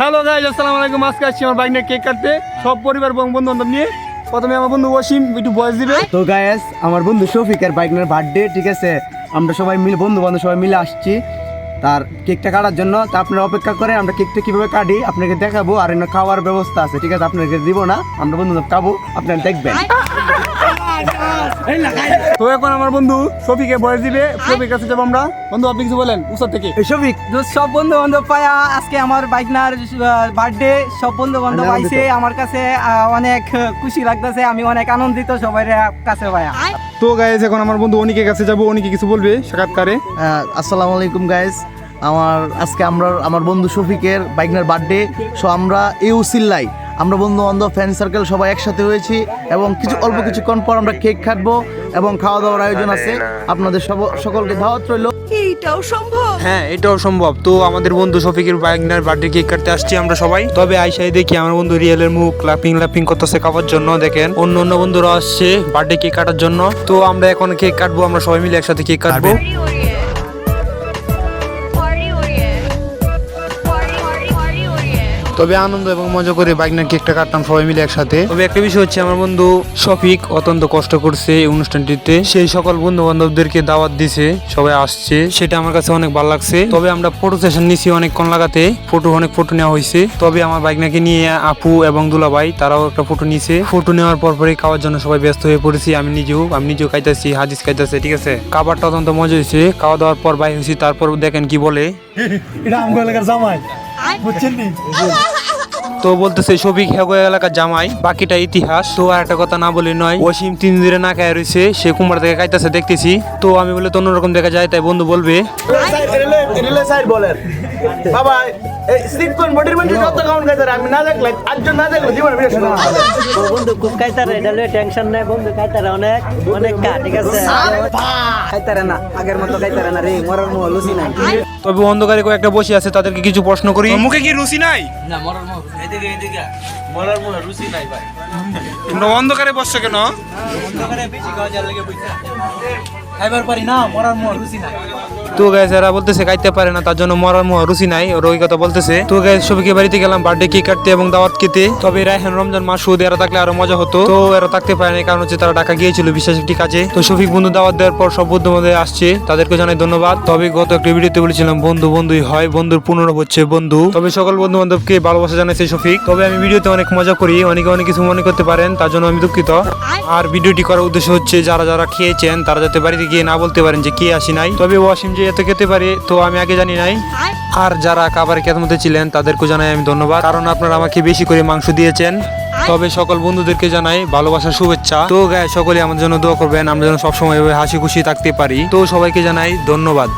Hello guys আসসালামু আলাইকুম। আজকে আসছি আমার বাইক নিয়ে কেক কাটতে। সব পরিবার এবং বন্ধু বান্ধব নিয়ে। প্রথমে আমার বন্ধু ওয়াসিম একটু বয়স দিবে। তো গায়েস আমার বন্ধু শফিকের বাইকনের বার্থডে ঠিক আছে? আমরা সবাই মিলে বন্ধু বান্ধব সবাই মিলে আসছি। তার কেকটা কাটার জন্য। তা আপনারা অপেক্ষা করে আমরা কেকটা কীভাবে কাটি আপনাকে দেখাবো। আর এখানে খাওয়ার ব্যবস্থা আছে ঠিক আছে? আপনাকে দিব না আমরা বন্ধু বান্ধব খাব আপনারা দেখবেন। তো এখন আমার বন্ধু শফিকে বয়স দিবে। শফিক কাছে যাব আমরা। বন্ধু আপনি কিছু বলেন উৎসব থেকে। এই শফিক সব বন্ধু বান্ধব পায়া আজকে আমার বাইকনার বার্থডে সব বন্ধু বান্ধব। আইছে আমার কাছে অনেক খুশি লাগতেছে আমি অনেক আনন্দিত সবাই কাছে পায়া। তো গাইজ এখন আমার বন্ধু অনিকের কাছে যাব। অনিকে কিছু বলবে সাক্ষাৎকারে? আসসালামু আলাইকুম গাইস আমার আজকে আমরা আমার বন্ধু শফিকের বাইকনার বার্থডে সো আমরা এই উসিল্লাই আমরা বন্ধু বান্ধব ফ্রেন্ড সার্কেল সবাই একসাথে হয়েছি এবং কিছু অল্প কিছুক্ষণ পর আমরা কেক কাটবো এবং খাওয়া দাওয়ার আয়োজন আছে। আপনাদের সব- সকলকে দাওয়াত রইল। হ্যাঁ এটাও সম্ভব। তো আমাদের বন্ধু শফিকের বাইকনার বার্থডে কেক কাটতে আসছি আমরা সবাই। তবে আইসাই দেখি আমার বন্ধু রিয়েলের মুখ লাপিং লাপিং করতেছে খাওয়ার জন্য দেখেন। অন্য অন্য বন্ধুরা আসছে বার্থডে কেক কাটার জন্য। তো আমরা এখন কেক কাটবো আমরা সবাই মিলে একসাথে কেক কাটবো। তবে আনন্দ এবং মজা করে বাইক বাইকনার কেকটা কাটতাম সবাই মিলে একসাথে। তবে একটা বিষয় হচ্ছে আমার বন্ধু শফিক অত্যন্ত কষ্ট করছে এই অনুষ্ঠানটিতে। সেই সকল বন্ধু বান্ধবদেরকে দাওয়াত দিছে সবাই আসছে। সেটা আমার কাছে অনেক ভালো লাগছে। তবে আমরা ফটো সেশন নিছি অনেকক্ষণ লাগাতে ফটো অনেক ফটো নেওয়া হয়েছে। তবে আমার বাইক বাইকনাকে নিয়ে আপু এবং দুলাভাই তারাও একটা ফটো নিছে। ফটো নেওয়ার পর পরে খাওয়ার জন্য সবাই ব্যস্ত হয়ে পড়েছি। আমি নিজেও আমি নিজেও খাইতেছি হাদিস খাইতেছে ঠিক আছে? খাবারটা অত্যন্ত মজা হয়েছে। খাওয়া দাওয়ার পর বাই হয়েছি তারপর দেখেন কি বলে। 我真得 তো বলতেছে শফিক হেগো এলাকার জামাই বাকিটা ইতিহাস। তো আর একটা কথা না বলি নয় অসীম তিন দিনে না খায় রয়েছে সে কুমার থেকে খাইতেছে দেখতেছি। তো আমি বলে তো অন্যরকম দেখা যায় তাই বন্ধু বলবে। বাবা কোন বডির মধ্যে যত কাউন্ট গাইছে আমি না দেখলে আজজন না দেখলে জীবনে বিয়ে শুরু বন্ধু খুব খাইতারে এটা টেনশন নাই বন্ধু খাইতারে অনেক অনেক কা ঠিক আছে? খাইতারে না আগের মতো খাইতারে না রে মরার মুহ লুচি নাই। তবে অন্ধকারে কয়েকটা বসে আছে তাদেরকে কিছু প্রশ্ন করি। মুখে কি রুচি নাই? অন্ধকারে বসছো কেন? খাইবার পারি না মরার মুহ রুচি নাই। তো গ্যাস এরা বলতেছে খাইতে পারে না, তার জন্য মরার মুহ রুচি নাই, ওর বলতেছে। তো গ্যাস সবাইকে বাড়িতে গেলাম বার্থডে কেক কাটতে এবং দাওয়াত খেতে। তবে রায়হান রমজান মাস, সুদ এরা থাকলে আরও মজা হতো। তো এরা থাকতে পারে না কারণ হচ্ছে তারা ঢাকা গিয়েছিল বিশেষ একটি কাজে। তো শফিক বন্ধু দাওয়াত দেওয়ার পর সব বন্ধু মধ্যে আসছে, তাদেরকে জানাই ধন্যবাদ। তবে গত একটা ভিডিওতে বলেছিলাম, বন্ধু, বন্ধুই হয়, বন্ধুর পুনরূপ হচ্ছে বন্ধু। তবে সকল বন্ধু বান্ধবকে ভালোবাসা জানাইছে শফিক তবে আমি ভিডিওতে অনেক মজা করি, অনেকে অনেক কিছু মনে করতে পারেন, তার জন্য আমি দুঃখিত। আর ভিডিওটি করার উদ্দেশ্য হচ্ছে, যারা যারা খেয়েছেন, তারা যাতে বাড়িতে গিয়ে না বলতে পারেন যে, কে আসি নাই? তবে ওয়াসিম যে এত খেতে পারি তো আমি আগে জানি নাই। আর? যারা খাবার খেতে মধ্যে ছিলেন তাদেরকে জানাই আমি ধন্যবাদ। কারণ আপনারা আমাকে বেশি করে মাংস দিয়েছেন। তবে সকল বন্ধুদেরকে জানাই ভালোবাসার শুভেচ্ছা। তো গায়ে সকলে আমার জন্য দোয়া করবেন। আমরা যেন সবসময় হাসি খুশি থাকতে পারি। তো সবাইকে জানাই ধন্যবাদ।